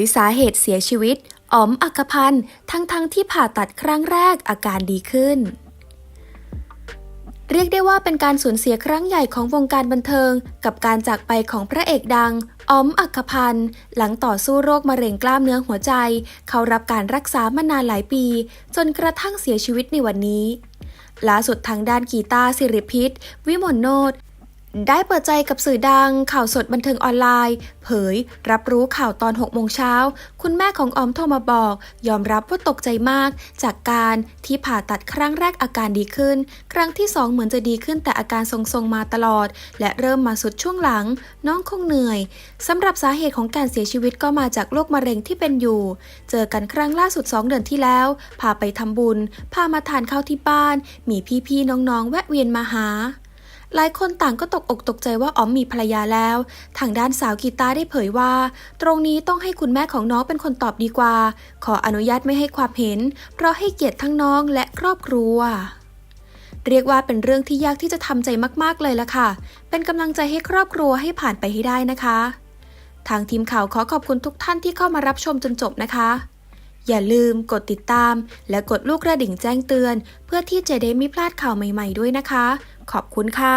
ยสาเหตุเสียชีวิตอ๋อมอักพันธ์ทั้งๆทที่ผ่าตัดครั้งแรกอาการดีขึ้น เรียกได้ว่าเป็นการสูญเสียครั้งใหญ่ของวงการบันเทิง กับการจากไปของพระเอกดังอ๋อมอักพันธ์หลังต่อสู้โรคมะเร็งกล้ามเนื้อหัวใจ เขารับการรักษามานานหลายปี จนกระทั่งเสียชีวิตในวันนี้ล่าสุดทางด้านกีตาร์สิริพิษ วิมลโนต ได้เปิดใจกับสื่อดัง ข่าวสดบันเทิงออนไลน์ เผย รับรู้ข่าวตอน 6 โมงเช้า คุณแม่ของออมโทรมาบอก ยอมรับว่าตกใจมาก จากการที่ผ่าตัดครั้งแรกอาการดีขึ้น ครั้งที่ 2 เหมือนจะดีขึ้นแต่อาการทรงๆมาตลอด และเริ่มมาสุดช่วงหลัง น้องคงเหนื่อยสำหรับสาเหตุของการเสียชีวิตก็มาจากโรคมะเร็งที่เป็นอยู่ เจอกันครั้งล่าสุด 2 เดือนที่แล้ว พาไปทำบุญ พามาทานข้าวที่บ้าน มีพี่ๆน้องๆ แวะเวียนมาหา หลายคนต่างก็ตกอกตกใจว่าอ๋อมมีภรรยาแล้ว ทางด้านสาวกีตาร์ได้เผยว่า ตรงนี้ต้องให้คุณแม่ของน้องเป็นคนตอบดีกว่า ขออนุญาตไม่ให้ความเห็น เพราะให้เกียรติทั้งน้องและครอบครัวเรียกว่าเป็นเรื่องที่ยากที่จะทำใจมากๆเลยละค่ะ เป็นกำลังใจให้ครอบครัวให้ผ่านไปให้ได้นะคะ ทางทีมข่าวขอขอบคุณทุกท่านที่เข้ามารับชมจนจบนะคะ อย่าลืมกดติดตาม และกดลูกกระดิ่งแจ้งเตือน เพื่อที่จะได้ไม่พลาดข่าวใหม่ ๆด้วยนะคะ ขอบคุณค่ะ